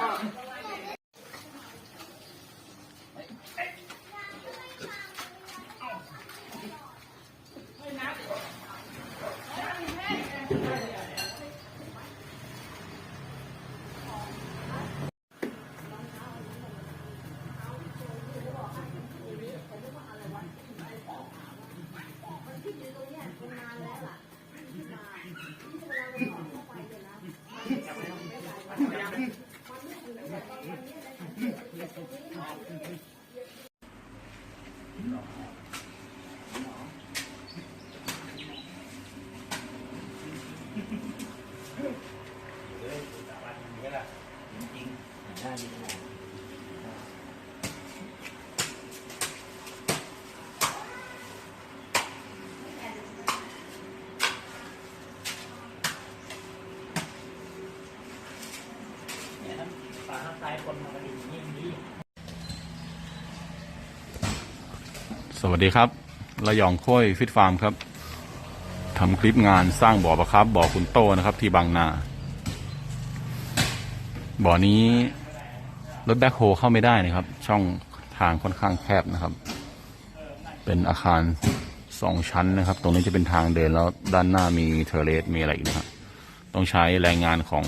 Yeah. ะฝาทายคนมาดียิ่งดี สวัสดีครับ ระยองโค้ยฟิตฟาร์มครับทำคลิปงานสร้างบ่อประครับบ่อคุณโตนะครับ ที่บางนา บ่อนี้รถแบ็คโฮเข้าไม่ได้นะครับ ช่องทางค่อนข้างแคบนะครับ เป็นอาคารสองชั้นนะครับ ตรงนี้จะเป็นทางเดินแล้วด้านหน้ามีเทเลสมีอะไรอีกนะครับ ต้องใช้แรงงานของ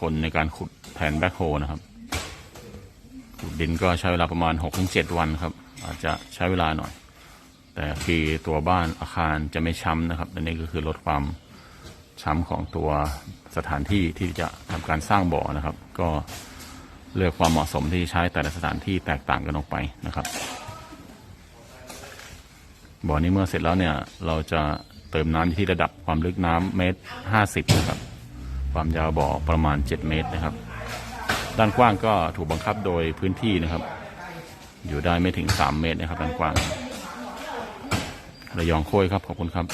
คนในการขุดแผนแบ็คโฮนะครับขุดดินก็ใช้เวลาประมาณ6-7วันครับ อาจจะใช้เวลาหน่อย แต่คือตัวบ้านอาคารจะไม่ช้ำนะครับอันนี้ก็คือลดความช้ำของตัวสถานที่ที่จะทำการสร้างบ่อนะครับ ก็เลือกความเหมาะสมที่ใช้แต่ละสถานที่แตกต่างกันออกไปนะครับบ่อนี้เมื่อเสร็จแล้วเนี่ยเราจะเติมน้ำที่ระดับความลึกน้ำเมตรห้าสิบนะครับ ความยาวบ่อประมาณ 7 เมตรนะครับ ด้านกว้างก็ถูกบังคับโดยพื้นที่นะครับ อยู่ได้ไม่ถึงสามเมตรนะครับด้านกว้างระยองโค้ยครับ ขอบคุณครับ